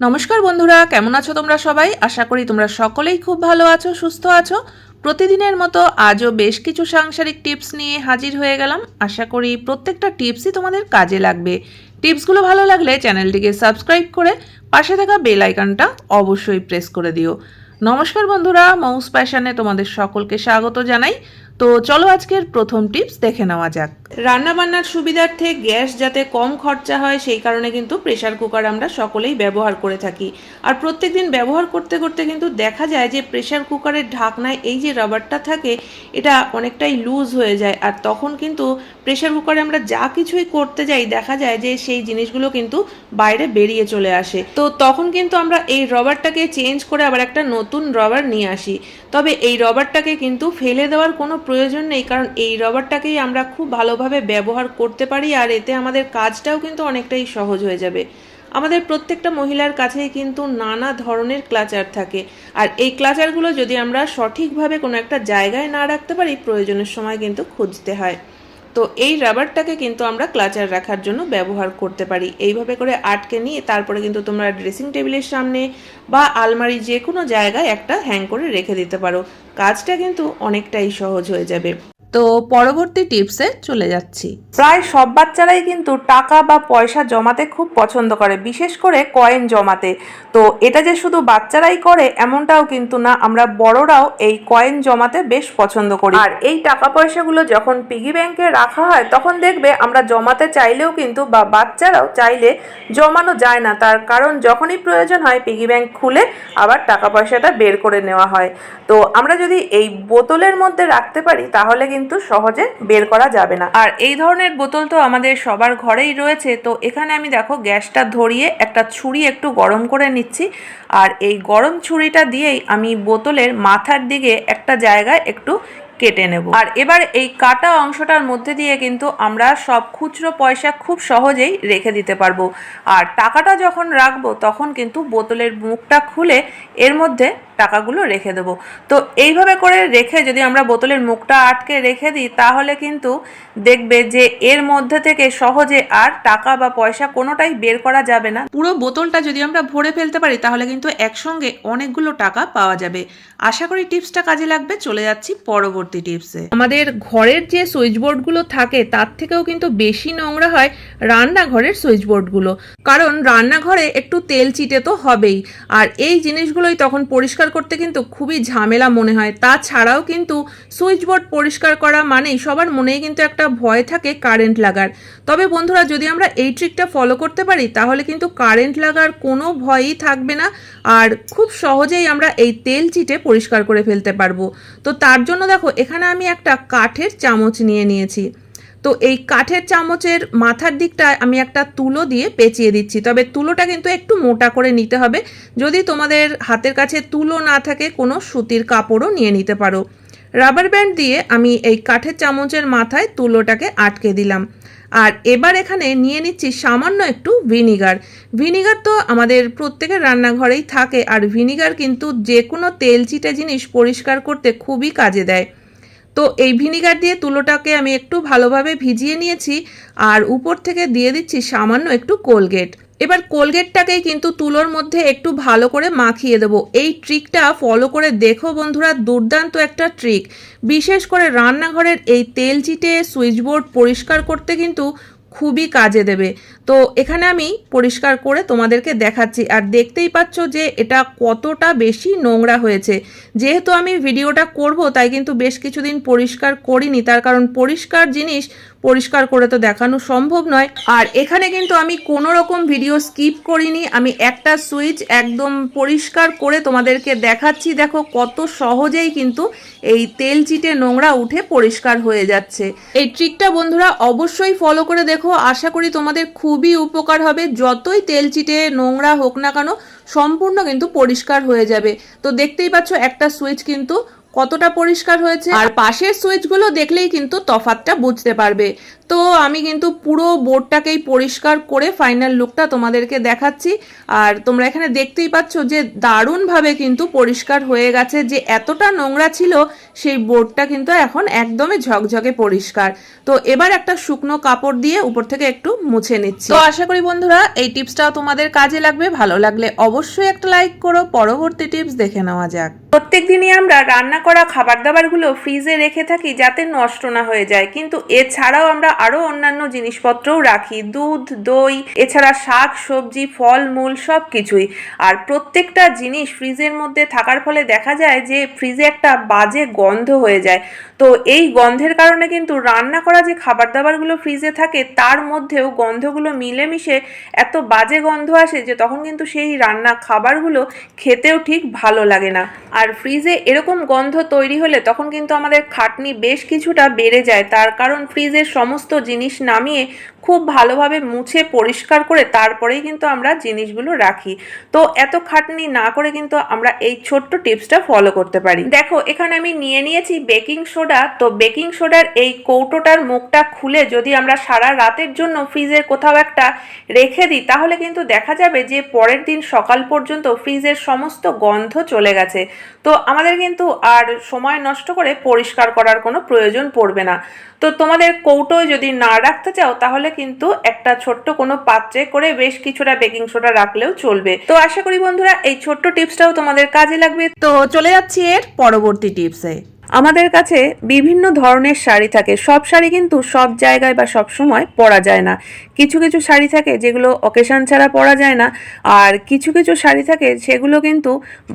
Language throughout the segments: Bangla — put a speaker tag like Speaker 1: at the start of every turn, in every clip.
Speaker 1: নমস্কার বন্ধুরা, কেমন আছো তোমরা সবাই? আশা করি তোমরা সকলেই খুব ভালো আছো, সুস্থ আছো। প্রতিদিনের মতো আজও বেশ কিছু সাংসারিক টিপস নিয়ে হাজির হয়ে গেলাম। আশা করি প্রত্যেকটা টিপসই তোমাদের কাজে লাগবে। টিপসগুলো ভালো লাগলে চ্যানেলটিকে সাবস্ক্রাইব করে পাশে থাকা বেল আইকনটা অবশ্যই প্রেস করে দিও। নমস্কার বন্ধুরা মাউস প্যাশনে তোমাদের সকলকে স্বাগত জানাই। তো চলো আজকের প্রথম টিপস দেখে নেওয়া যাক। রান্না বান্নার সুবিধার্থে গ্যাস যাতে কম খরচা হয়, সেই কারণে কিন্তু প্রেশার কুকার আমরা সকলেই ব্যবহার করে থাকি। আর প্রত্যেক দিন ব্যবহার করতে করতে কিন্তু দেখা যায় যে প্রেশার কুকারের ঢাকনায় এই যে রাবারটা থাকে, এটা অনেকটাই লুজ হয়ে যায়। আর তখন কিন্তু প্রেশার কুকারে আমরা যা কিছুই করতে যাই, দেখা যায় যে সেই জিনিসগুলো কিন্তু বাইরে বেরিয়ে চলে আসে। তো তখন কিন্তু আমরা এই রবারটাকে চেঞ্জ করে আবার একটা নতুন রবার নিয়ে আসি। তবে এই রবারটাকে কিন্তু ফেলে দেওয়ার কোনো প্রয়োজন নেই, কারণ এই রবারটাকেই আমরা খুব ভালোভাবে ব্যবহার করতে পারি আর এতে আমাদের কাজটাও কিন্তু অনেকটাই সহজ হয়ে যাবে। আমাদের প্রত্যেকটা মহিলার কাছেই কিন্তু নানা ধরনের ক্লাচার থাকে আর এই ক্লাচারগুলো যদি আমরা সঠিকভাবে কোনো একটা জায়গায় না রাখতে পারি, প্রয়োজনের সময় কিন্তু খুঁজতে হয়। তো এই রাবারটাকে কিন্তু আমরা ক্লাচার রাখার জন্য ব্যবহার করতে পারি। এইভাবে করে আটকে নিয়ে তারপরে কিন্তু তোমরা ড্রেসিং টেবিলের সামনে বা আলমারি যে কোনো জায়গায় একটা হ্যাং করে রেখে দিতে পারো। কাজটা কিন্তু অনেকটাই সহজ হয়ে যাবে। তো পরবর্তী টিপসে চলে যাচ্ছি। প্রায় সব বাচ্চারাই কিন্তু টাকা বা পয়সা জমাতে খুব পছন্দ করে বিশেষ করে কয়েন জমাতে। তো এটা যে শুধু বাচ্চারাই করে এমনটাও কিন্তু না আমরা বড়রাও এই কয়েন জমাতে বেশ পছন্দ করি। আর এই টাকা পয়সাগুলো যখন পিগি ব্যাংকে রাখা হয় তখন দেখবে আমরা জমাতে চাইলেও কিন্তু বা বাচ্চারাও চাইলে জমানো যায় না। তার কারণ যখনই প্রয়োজন হয় পিগি ব্যাংক খুলে আবার টাকা পয়সাটা বের করে নেওয়া হয়। তো আমরা যদি এই বোতলের মধ্যে রাখতে পারি তাহলে কিন্তু সহজে বের করা যাবে না। আর এই ধরনের বোতল তো আমাদের সবার ঘরেই রয়েছে। তো এখানে আমি দেখো গ্যাসটা ধরিয়ে একটা ছুরি একটু গরম করে নিচ্ছি। আর এই গরম ছুরিটা দিয়েই আমি বোতলের মাথার দিকে একটা জায়গায় একটু কেটে নেব। আর এবার এই কাটা অংশটার মধ্যে দিয়ে কিন্তু আমরা সব খুচরো পয়সা খুব সহজেই রেখে দিতে পারব। আর টাকাটা যখন রাখব তখন কিন্তু বোতলের মুখটা খুলে এর মধ্যে টাকাগুলো রেখে দেবো। তো এইভাবে করে রেখে যদি আমরা বোতলের মুখটা আটকে রেখে দিই তাহলে কিন্তু দেখবে যে এর মধ্যে থেকে সহজে আর টাকা বা পয়সা কোনোটাই বের করা যাবে না। পুরো বোতলটা যদি আমরা ভরে ফেলতে পারি তাহলে কিন্তু একসঙ্গে অনেকগুলো টাকা পাওয়া যাবে। আশা করি টিপসটা কাজে লাগবে। চলে যাচ্ছি পরবর্তী টিপসে। আমাদের ঘরের যে সুইচ বোর্ডগুলো থাকে, তার থেকেও কিন্তু বেশি নোংরা হয় রান্নাঘরের সুইচ বোর্ডগুলো কারণ রান্নাঘরে একটু তেল চিটে তো হবেই। আর এই জিনিসগুলোই তখন পরিষ্কার করতে কিন্তু খুবই ঝামেলা মনে হয়। তাছাড়াও কিন্তু সুইচ বোর্ড পরিষ্কার করা মানেই সবার মনেই কিন্তু একটা ভয় থাকে কারেন্ট লাগার। তবে বন্ধুরা, যদি আমরা এই ট্রিকটা ফলো করতে পারি, তাহলে কিন্তু কারেন্ট লাগার কোনো ভয়ই থাকবে না। আর খুব সহজেই আমরা এই তেল চিটে পরিষ্কার করে ফেলতে পারব। তো তার জন্য দেখো এখানে আমি একটা কাঠের চামচ নিয়ে নিয়েছি। তো এই কাঠের চামচের মাথার দিকটায় আমি একটা তুলো দিয়ে পেঁচিয়ে দিচ্ছি। তবে তুলোটা কিন্তু একটু মোটা করে নিতে হবে। যদি তোমাদের হাতের কাছে তুলো না থাকে, কোনো সুতির কাপড়ও নিয়ে নিতে পারো। রাবার ব্যান্ড দিয়ে আমি এই কাঠের চামচের মাথায় তুলোটাকে আটকে দিলাম। আর এবার এখানে নিয়ে নিচ্ছি সামান্য একটু ভিনিগার। ভিনিগার তো আমাদের প্রত্যেকের রান্নাঘরেই থাকে। আর ভিনিগার কিন্তু যে কোনো তেলচিটে জিনিস পরিষ্কার করতে খুবই কাজে দেয়। তো এই ভিনিগার দিয়ে তুলোটাকে আমি একটু ভালোভাবে ভিজিয়ে নিয়েছি আর উপর থেকে দিয়ে দিচ্ছি সামান্য একটু কোলগেট। এবার কোলগেটটাকেই কিন্তু তুলোর মধ্যে একটু ভালো করে মাখিয়ে দেবো। এই ট্রিকটা ফলো করে দেখো বন্ধুরা, দুর্দান্ত একটা ট্রিক। বিশেষ করে রান্নাঘরের এই তেল চিটে সুইচবোর্ড পরিষ্কার করতে কিন্তু খুবই কাজে দেবে। তো এখানে আমি পরিষ্কার করে তোমাদেরকে দেখাচ্ছি। আর দেখতেই পাচ্ছ যে এটা কতটা বেশি নোংরা হয়েছে। যেহেতু আমি ভিডিওটা করব, তাই কিন্তু বেশ কিছুদিন পরিষ্কার করিনি। তার কারণ পরিষ্কার জিনিস পরিষ্কার করে তো দেখানো সম্ভব নয়। আর এখানে কিন্তু আমি কোনো রকম ভিডিও স্কিপ করিনি। আমি একটা সুইচ একদম পরিষ্কার করে তোমাদেরকে দেখাচ্ছি। দেখো কত সহজেই কিন্তু এই তেল চিটে নোংরা উঠে পরিষ্কার হয়ে যাচ্ছে। এই ট্রিকটা বন্ধুরা অবশ্যই ফলো করে দেখো। আশা করি তোমাদের খুবই উপকার হবে। যতই তেল চিটে নোংরা হোক না কেন, সম্পূর্ণ কিন্তু পরিষ্কার হয়ে যাবে। তো দেখতেই পাচ্ছ, একটা সুইচ কিন্তু কতটা পরিষ্কার হয়েছে। আর পাশের সুইচগুলো দেখলেই কিন্তু তফাতটা বুঝতে পারবে। তো আমি কিন্তু পুরো বোর্ডটাকেই পরিষ্কার করে ফাইনাল লুকটা তোমাদেরকে দেখাচ্ছি। আর তোমরা এখানে দেখতেই পাচ্ছ যে দারুণভাবে কিন্তু পরিষ্কার হয়ে গেছে। যে এতটা নোংরা ছিল সেই বোর্ডটা কিন্তু এখন একদমই ঝকঝকে পরিষ্কার। তো এবার একটা শুকনো কাপড় দিয়ে উপর থেকে একটু মুছে নিচ্ছি। তো আশা করি বন্ধুরা এই টিপসটাও তোমাদের কাজে লাগবে। ভালো লাগলে অবশ্যই একটা লাইক করো। পরবর্তী টিপস দেখে নেওয়া যাক। প্রত্যেক দিনই আমরা রান্না করা খাবার দাবারগুলো ফ্রিজে রেখে থাকি যাতে নষ্ট না হয়ে যায়। কিন্তু এছাড়াও আমরা আরও অন্যান্য জিনিসপত্রও রাখি। দুধ, দই, এছাড়া শাক, সবজি, ফল, মূল সব কিছুই আর প্রত্যেকটা জিনিস ফ্রিজের মধ্যে থাকার ফলে দেখা যায় যে ফ্রিজে একটা বাজে গন্ধ হয়ে যায়। তো এই গন্ধের কারণে কিন্তু রান্না করা যে খাবার দাবারগুলো ফ্রিজে থাকে, তার মধ্যেও গন্ধগুলো মিলেমিশে এত বাজে গন্ধ আসে যে তখন কিন্তু সেই রান্না খাবারগুলো খেতেও ঠিক ভালো লাগে না। আর ফ্রিজে এরকম গন্ধ তৈরি হলে তখন কিন্তু আমাদের খাটনি বেশ কিছুটা বেড়ে যায়। তার কারণ ফ্রিজের সমস্ত জিনিস নামিয়ে খুব ভালোভাবে মুছে পরিষ্কার করে তারপরেই কিন্তু আমরা জিনিসগুলো রাখি। তো এত খাটনি না করে কিন্তু আমরা এই ছোট্ট টিপসটা ফলো করতে পারি। দেখো, এখানে আমি নিয়ে নিয়েছি বেকিং সোডা। তো বেকিং সোডার এই কৌটোটার মুখটা খুলে যদি আমরা সারা রাতের জন্য ফ্রিজের কোথাও একটা রেখে দিই, তাহলে কিন্তু দেখা যাবে যে পরের দিন সকাল পর্যন্ত ফ্রিজের সমস্ত গন্ধ চলে গেছে। তো আমাদের কিন্তু আর সময় নষ্ট করে পরিষ্কার করার কোনো প্রয়োজন পড়বে না। তো তোমাদের কৌটোয় যদি না রাখতে চাও, তাহলে কিন্তু একটা ছোট্ট কোনো পাত্রে করে বেশ কিছুটা বেকিং সোডা রাখলেও চলবে। তো আশা করি বন্ধুরা, এই ছোট্ট টিপসটাও তোমাদের কাজে লাগবে। তো চলে যাচ্ছি এর পরবর্তী টিপসে। আমাদের কাছে বিভিন্ন ধরনের শাড়ি থাকে। সব শাড়ি কিন্তু সব জায়গায় বা সব সময় পরা যায় না। কিছু কিছু শাড়ি থাকে যেগুলো অকেশান ছাড়া পরা যায় না। আর কিছু কিছু শাড়ি থাকে সেগুলো কিন্তু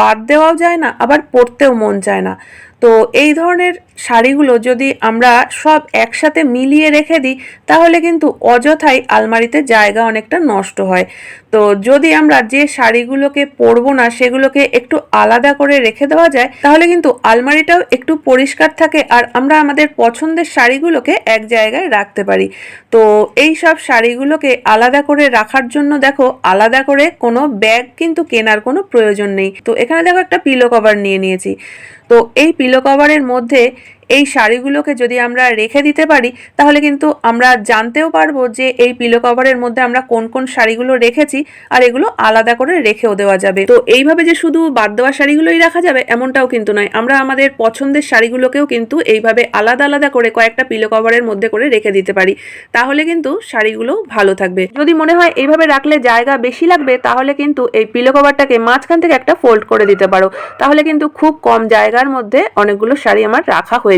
Speaker 1: বাদ দেওয়াও যায় না, আবার পরতেও মন চায় না। তো এই ধরনের শাড়িগুলো যদি আমরা সব একসাথে মিলিয়ে রেখে দিই, তাহলে কিন্তু অযথাই আলমারিতে জায়গা অনেকটা নষ্ট হয়। তো যদি আমরা যে শাড়িগুলোকে পরবো না, সেগুলোকে একটু আলাদা করে রেখে দেওয়া যায়, তাহলে কিন্তু আলমারিটাও একটু পরিষ্কার থাকে আর আমরা আমাদের পছন্দের শাড়িগুলোকে এক জায়গায় রাখতে পারি। তো এই সব শাড়িগুলোকে আলাদা করে রাখার জন্য দেখো, আলাদা করে কোনো ব্যাগ কিন্তু কেনার কোনো প্রয়োজন নেই। তো এখানে দেখো একটা পিলো কভার নিয়ে নিয়েছি। তো এই পিলো কভারের মধ্যে এই শাড়িগুলোকে যদি আমরা রেখে দিতে পারি, তাহলে কিন্তু আমরা জানতেও পারব যে এই পিলো কভারের মধ্যে আমরা কোন কোন শাড়িগুলো রেখেছি আর এগুলো আলাদা করে রেখেও দেওয়া যাবে। তো এইভাবে যে শুধু বাদ দেওয়া শাড়িগুলোই রাখা যাবে, এমনটাও কিন্তু নয়। আমরা আমাদের পছন্দের শাড়িগুলোকেও কিন্তু এইভাবে আলাদা আলাদা করে কয়েকটা পিলো কভারের মধ্যে করে রেখে দিতে পারি। তাহলে কিন্তু শাড়িগুলো ভালো থাকবে। যদি মনে হয় এইভাবে রাখলে জায়গা বেশি লাগবে, তাহলে কিন্তু এই পিলো কভারটাকে মাঝখান থেকে একটা ফোল্ড করে দিতে পারো। তাহলে কিন্তু খুব কম জায়গার মধ্যে অনেকগুলো শাড়ি আমার রাখা হয়ে